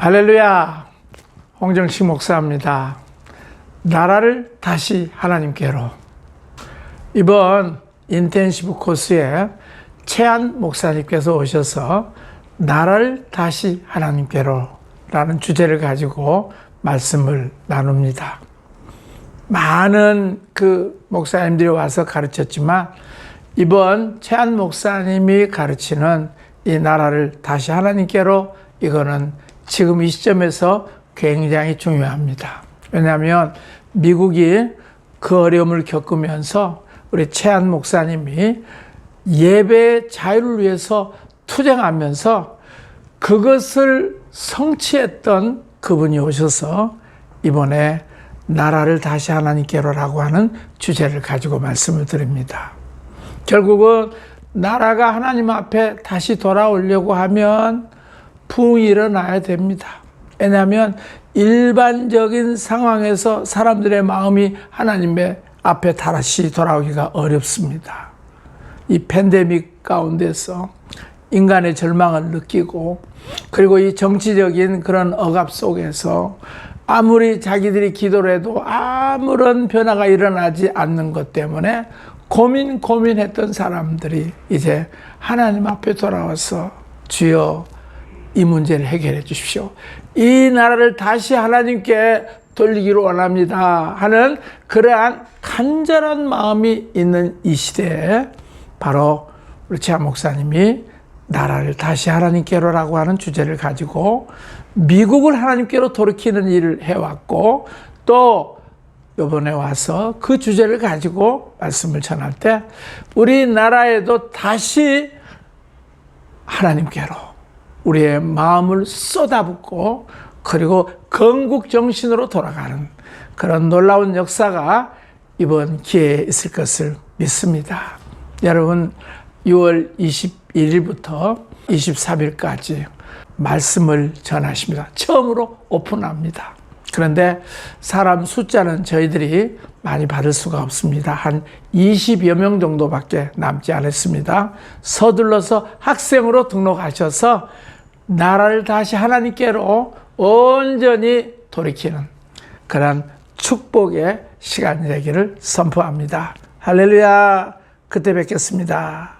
할렐루야. 홍정식 목사입니다. 나라를 다시 하나님께로. 이번 인텐시브 코스에 최한 목사님께서 오셔서 나라를 다시 하나님께로 라는 주제를 가지고 말씀을 나눕니다. 많은 그 목사님들이 와서 가르쳤지만 이번 최한 목사님이 가르치는 이 나라를 다시 하나님께로 이거는 지금 이 시점에서 굉장히 중요합니다. 왜냐하면 미국이 그 어려움을 겪으면서 우리 최한 목사님이 예배 자유를 위해서 투쟁하면서 그것을 성취했던 그분이 오셔서 이번에 나라를 다시 하나님께로라고 하는 주제를 가지고 말씀을 드립니다. 결국은 나라가 하나님 앞에 다시 돌아오려고 하면 부흥이 일어나야 됩니다. 왜냐하면 일반적인 상황에서 사람들의 마음이 하나님의 앞에 다시 돌아오기가 어렵습니다. 이 팬데믹 가운데서 인간의 절망을 느끼고 그리고 이 정치적인 그런 억압 속에서 아무리 자기들이 기도를 해도 아무런 변화가 일어나지 않는 것 때문에 고민 고민했던 사람들이 이제 하나님 앞에 돌아와서 주여 이 문제를 해결해 주십시오. 이 나라를 다시 하나님께 돌리기를 원합니다. 하는 그러한 간절한 마음이 있는 이 시대에 바로 우리 최한 목사님이 나라를 다시 하나님께로라고 하는 주제를 가지고 미국을 하나님께로 돌이키는 일을 해왔고 또 이번에 와서 그 주제를 가지고 말씀을 전할 때 우리나라에도 다시 하나님께로 우리의 마음을 쏟아붓고 그리고 건국 정신으로 돌아가는 그런 놀라운 역사가 이번 기회에 있을 것을 믿습니다. 여러분 6월 21일부터 23일까지 말씀을 전하십니다. 처음으로 오픈합니다. 그런데 사람 숫자는 저희들이 많이 받을 수가 없습니다. 한 20여 명 정도밖에 남지 않았습니다. 서둘러서 학생으로 등록하셔서 나라를 다시 하나님께로 온전히 돌이키는 그런 축복의 시간이 되기를 선포합니다. 할렐루야. 그때 뵙겠습니다.